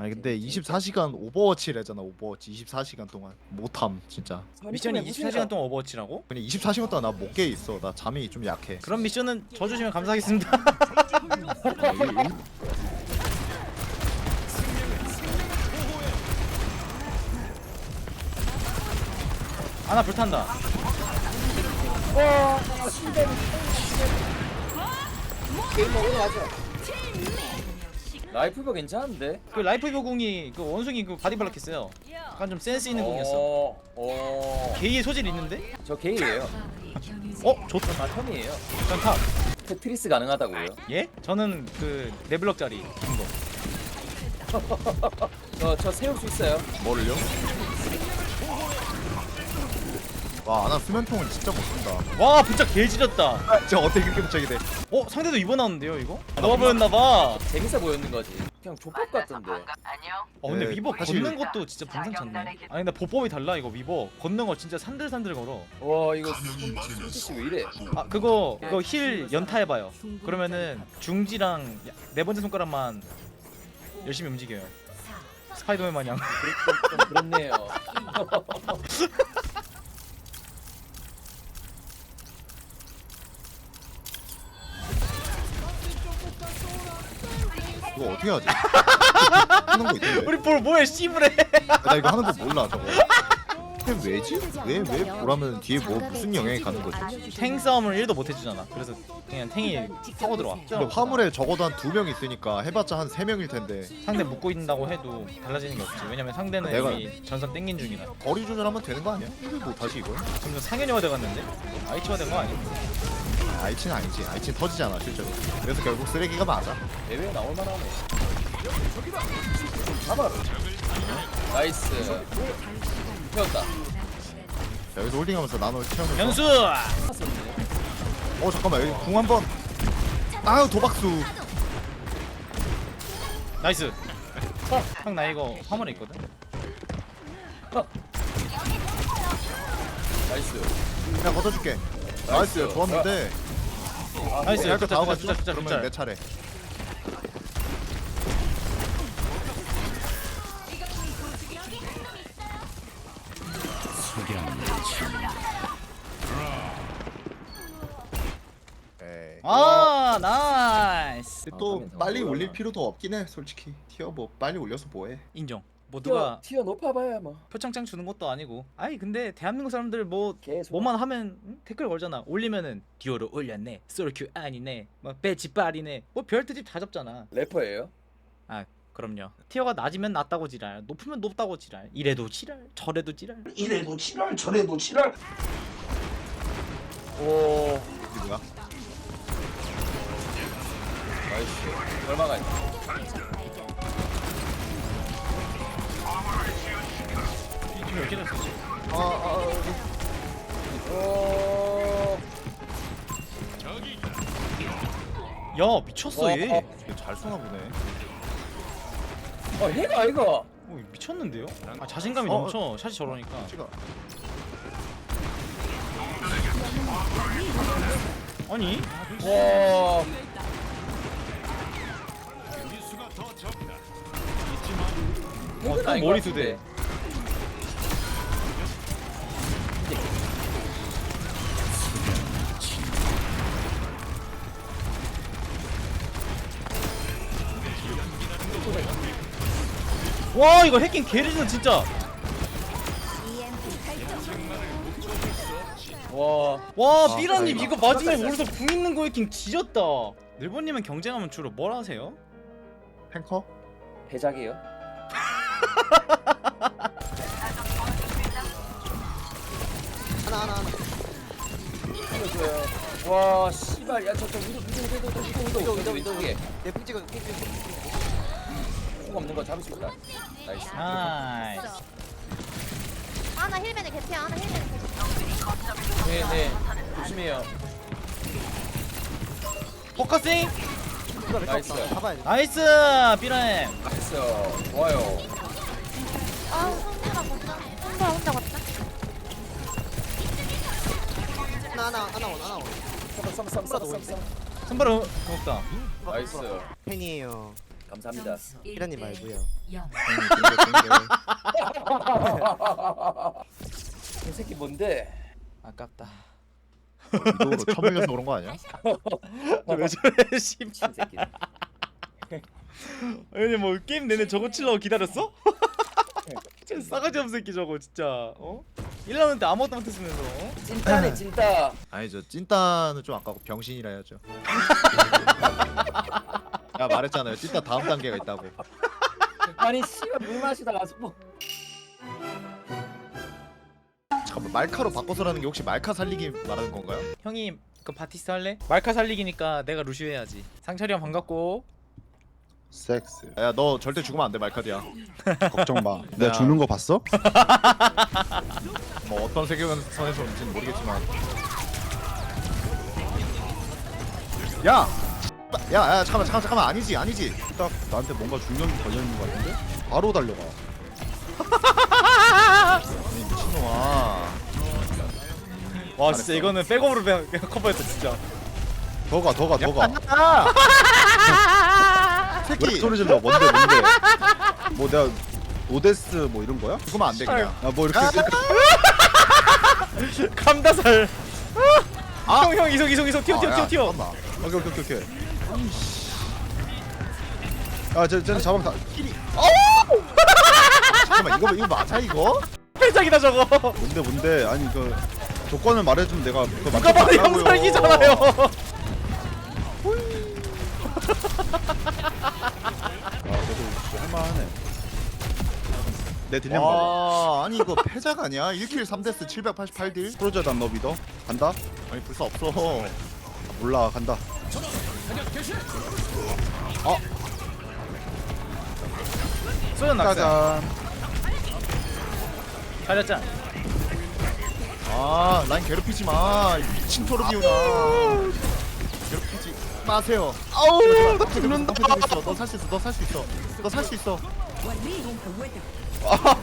아니 근데 24시간 오버워치래잖아 오버워치 24시간 동안 못함 진짜 미션이 24시간 동안 오버워치라고? 그냥 24시간 동안 나 못 깨 있어 나 잠이 좀 약해 그런 미션은 저 주시면 감사하겠습니다. 하나 불탄다. 게임 먹으러 가자. 라이프가 괜찮은데? 그 라이프 벼궁이 그 원숭이 그 바디블럭 했어요. 약간 좀 센스 있는 궁이었어. 어, 어. 게이의 소질 있는데? 저 게이예요. 어? 좋다. 바텀이에요. 전 탑. 테트리스 가능하다고요? 예? 저는 그 네블럭짜리 긴 거. 저, 저 세울 수 있어요. 뭐를요? 와 아나 수면통은 진짜 못 쓴다 와 진짜 개지렸다. 아, 진짜 어떻게 그렇게 부착이 돼 어? 상대도 이번 나왔는데요 이거? 너가 보였나봐. 재밌어 보였는 거지. 그냥 족밥 같던데. 어 근데 네, 위버 사실- 걷는 것도 진짜 범상찮네. 아니 근데 보법이 달라 이거 위버 걷는 거 진짜 산들산들 걸어. 와, 이거 손, 손짓이 왜 이래? 아 그거 그거 힐 연타해봐요. 그러면은 중지랑 야- 네 번째 손가락만 열심히 움직여요. 스파이더맨 마냥. 좀 그렇네요. 이거 어떻게 하지? 하는 거 있던데 우리 볼 뭐야 씨부래. 나 이거 하는 거 몰라 저거 근데 왜지? 왜? 왜 보라면 뒤에 뭐 무슨 영향이 가는 거지? 탱 싸움을 1도 못 해주잖아. 그래서 그냥 탱이 타고 들어와. 화물에 적어도 한 두 명 있으니까 해봤자 한 세 명일 텐데 상대 묶고 있다고 해도 달라지는 게 없지. 왜냐면 상대는 내가- 이미 전선 땡긴 중이라. 거리 조절하면 되는 거 아니야? 이거 뭐 다시 이걸? 점점 상현이화 돼갔는데? 아이치화 된 거 아니야? 아이치는 아니지 아이치는 터지잖아 실제로 그래서 결국 쓰레기가 맞아 대회에 나올 만하네. 잡아라. 나이스. 태웠다. 자, 여기서 홀딩하면서 나노 채우면서 변수! 어 잠깐만 여기 궁 한번 아유 도박수 나이스. 형 나 이거 화물에 있거든. 나이스. 그냥 걷어줄게 나이스 나이스. 좋았는데 나이스. 얇게 다 와가지고 진짜, 진짜, 그러면 진짜. 내 차례 에이. 아 나이스. 또 아, 빨리 올릴 필요도 없긴 해 솔직히 티어 뭐 빨리 올려서 뭐해 인정. 뭐 티어, 누가 티어 높아봐야 뭐. 표창장 주는 것도 아니고. 아니 근데 대한민국 사람들 뭐 계속. 뭐만 하면 응? 댓글 걸잖아. 올리면은 디오를 올렸네. 솔큐 아니네. 막 배지빨이네. 뭐 별트집 다 접잖아. 래퍼예요? 아 그럼요. 티어가 낮으면 낮다고 지랄. 높으면 높다고 지랄. 이래도 지랄. 저래도 지랄. 이래도 지랄 저래도 지랄 오. 이게 뭐야? 나이스. 얼마가 있어? 몇 개나 썼지? 아, 아, 오. 야 미쳤어 얘. 어, 어, 아, 잘 쏘나 보네 어, 해가 이거. 미쳤는데요? 아 자신감이 어, 넘쳐. 샷이 저러니까. 찍어 아니 와. 어, 또 머리 두 대. 와 이거 해킹 개리는 진짜 와. 와 아, 삐라님. 이거 마지막에 오른서 궁 있는 거 해킹 지렸다 일본님은 경쟁하면 주로 뭘 하세요? 탱커? 해작이요? 하나 하나 하나. 와, 씨발. 야, 저, 저, 위도, 위도, 위도, 위도, 위도, 위도, 위도, 위도, 위에. 내풍 찍어 핑 찍어 콩 없는 거 잡을 수 있다. 나이스. 나이스 하나 힐맨의 개피야 하나 힐맨의 개피 네, 네. 조심해요. 포커싱 나이스. 돼 나이스 삐라님 나이스. 좋아요. 아우 손보라 혼자 혼자 갔다 하나 하나 하나 원 하나 원 삼. 선발은 고맙다 나이스. 팬이에요 감사합니다. 피라님 말고요. 이 새끼 뭔데? 아깝다. 이도로 처물려서 그런 거 아니야? 왜 저래 씨발. 새끼. 아니 뭐 게임 내내 저거 치려고 기다렸어? 진짜 싸가지 없는 새끼 저거 진짜 어? 1라운드 때 아무것도 못했으면서 어? 찐따네 찐따. 아니 저 찐따는 좀 아까고 병신이라 해야죠. 야 말했잖아요. 찐따 다음 단계가 있다고. 아니 씨발 물 마시다가 뭐 잠깐만 말카로 바꿔서라는 게 혹시 말카 살리기 말하는 건가요? 형이 그 바티스 할래? 말카 살리기니까 내가 루시오 해야지 상철이 형 반갑고 섹스 야 너 절대 죽으면 안 돼 말카드야. 걱정 마 내가 야. 죽는 거 봤어? 뭐 어떤 세계관선에서인지는 모르겠지만. 야, 야, 야 잠깐만 잠깐만 잠깐만 아니지 아니지. 딱 나한테 뭔가 중력이 걸려 있는 거 같은데? 바로 달려가 아니 미친놈아. 와 진짜 이거는 백업으로 그냥 커버했다 진짜 더 가 더 가 더 가 아! 왜 새끼 소리 질러 뭔데 뭔데 뭐 내가 오데스 뭐 이런 거야? 죽으면 안 돼 그냥. 야뭐 이렇게 이렇게 감다살 아! 형형 이속 이속 이속 튀어 튀어 아, 튀어 야, 튀어 잠깐만. 오케이 오케이 오케이 오케이 야쟤 쟤는 잡으면 다 잠깐만 이거 이거 맞아 이거? 패작이다 저거 뭔데 뭔데 아니 그 조건을 말해주면 내가 그거 누가 봐도. 영상이잖아요 아 그래도 뭐 할만하네 내 딜량 봐봐 와 아니 이거 패작 아니야? 1킬 3데스 788딜? 프로저단 너 믿어? 간다? 아니 불사 없어. 몰라 간다 소연 낙사 짜잔. 잘렸잖아 아 라인 괴롭히지 마. 이 미친 토르비오나 괴롭히지 마세요. 아우 나 죽는다. 너살 수 있어. 너 살 수 있어. 너 살 수 있어. 아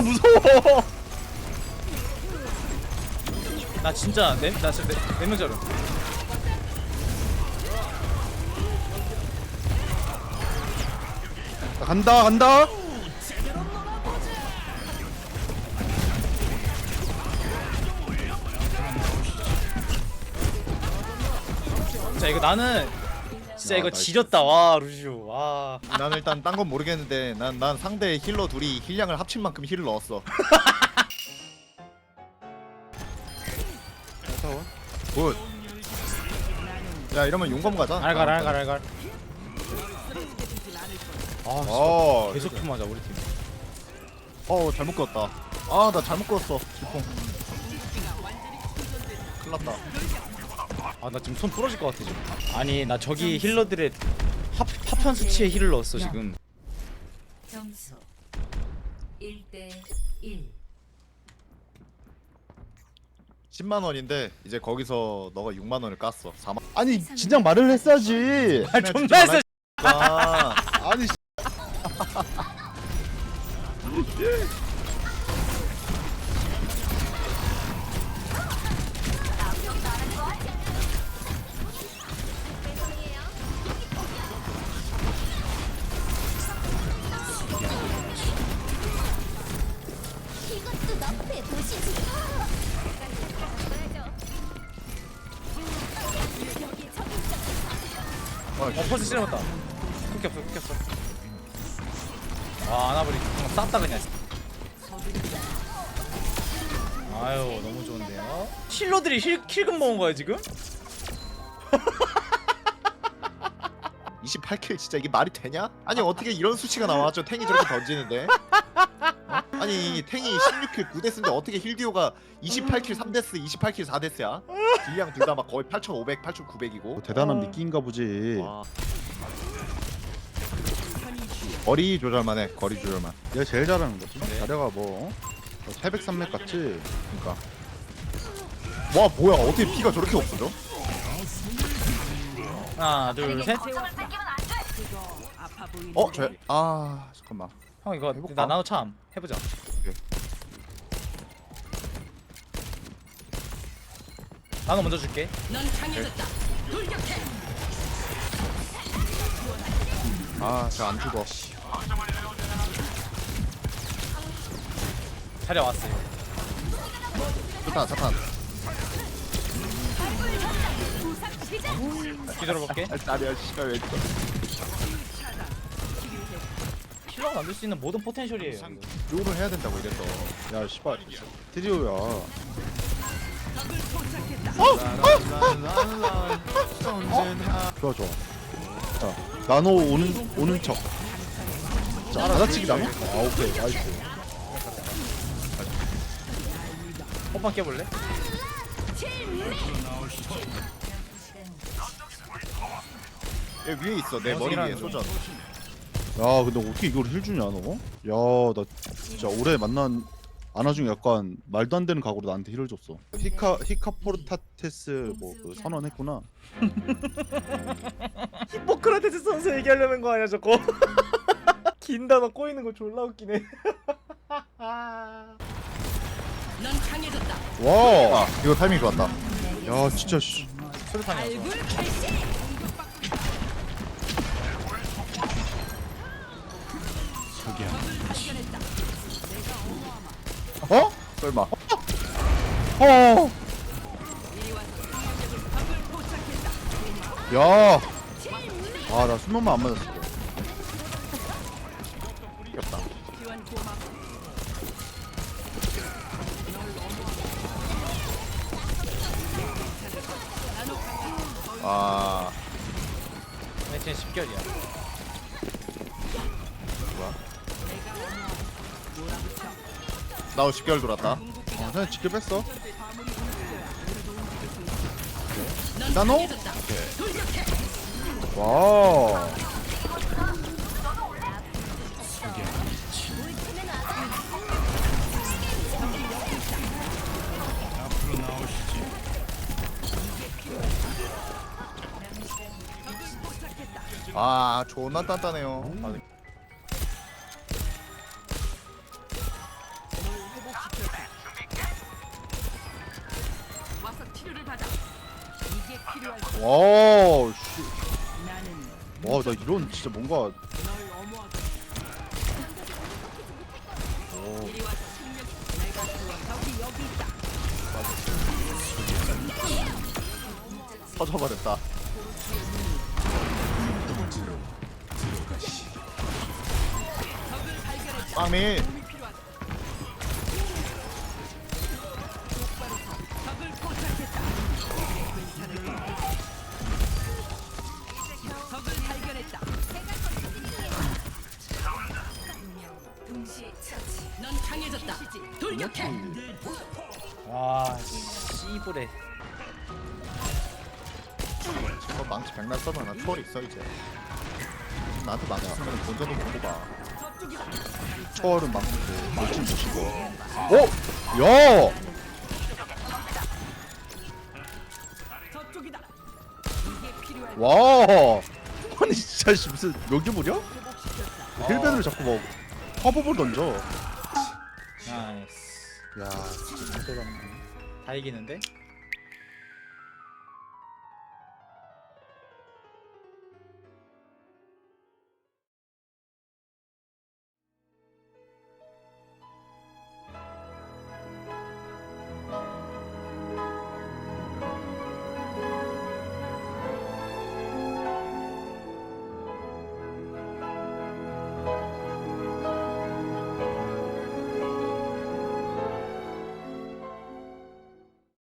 무서워. 나 진짜 네, 나 진짜 네명 자료 간다 간다. 진짜 이거 나는 진짜 야, 이거 나이스. 지렸다. 와 루시오. 와. 난 일단 딴 건 모르겠는데 난 난 상대 힐러 둘이 힐량을 합친 만큼 힐을 넣었어. 굿. 야 이러면 용검 가자. 알갈 알갈 알갈 아어 계속 품하자 우리 팀. 어 잘못 끄었다. 아 나 잘못 끄었어 질풍 큰일났다. 아 나 지금 손 부러질 것 같아 지금. 아니 나 저기 힐러들의 합, 합한 수치의 힐을 넣었어 지금. 점수. 1대 1 10만 원인데 이제 거기서 너가 6만 원을 깠어. 4만 아니 진작 말을 했어야지. 아 존나 했어 아 아니 도시지. 어 퍼스 찔렀다 끊겼어 끊겼어. 아 아나버리 그냥 쌌다 그냥. 아유 너무 좋은데요? 힐러들이 힐, 킬금 먹은 거야 지금? 28킬 진짜 이게 말이 되냐? 아니 어떻게 이런 수치가 나와? 저 탱이 저렇게 던지는데. 어? 아니 탱이 16킬 9데스인데 어떻게 힐디오가 28킬 3데스 28킬 4데스야? 딜량 둘 다 막 거의 8500 8900이고. 뭐 대단한 미끼인가 보지. 와. 거리 조절만 해 거리 조절만. 얘가 제일 잘하는 거지. 네. 자려가 뭐 803맥 같지 그니까. 와 뭐야. 어떻게 피가 저렇게 없어져? 하나 둘셋. 어? 저.. 아 잠깐만. 형 이거 해볼까? 나 나도 참. 해보자. 오케이. 나도 먼저 줄게. 아저 안 죽어 자리 왔어요. 좋다 자탄 뒤돌아볼게. 짜리야 씨발 왜 이렇게 킬러 만들 수 있는 모든 포텐셜이에요. 이거. 롤을 해야 된다고 이랬어 야 씨발 트리오야 좋아 좋아 자 나노 오는 오는 척 자, 받아치기 나노? 아 오케이 나이스 호빵 깨볼래? 얘 위에 있어 내 머리 위에 소전 야 근데 어떻게 이걸 힐 주냐 너? 야나 진짜 올해 만난 아나 중에 약간 말도 안 되는 각오로 나한테 힐을 줬어 히카 히카포르타테스 뭐 그 선언했구나 히포크라테스 선수 얘기하려는 거 아니야 저거? 긴 단어 꼬이는 거 졸라 웃기네. 와! 아 이거 타이밍 좋았다 야 진짜 씨 수류탄이었어. 어? 설마 어! 야! 아, 나 수면만 안 맞았어. 아내 진짜 10개월이야. 나우 10개월 돌았다 아, 그냥 직결 뺐어. 나노? 와. 아 존나 단단해요 아, 와, 씨. 와, 나 이런 진짜 뭔가 오. 터져버렸다 처치. 와 씨부레. 저 망치 백날 써면 나 초월 있어 이제 나한테 망치 쓰면 본전도 못 뽑아 초월은 막고 멋진 모시고. 어? 야! 와! 아니 진짜 씨 무슨 여기 무려? 힐밴으로 자꾸 뭐 화법을 던져. 나이스. 야, 진짜 대단해. 다 이기는데?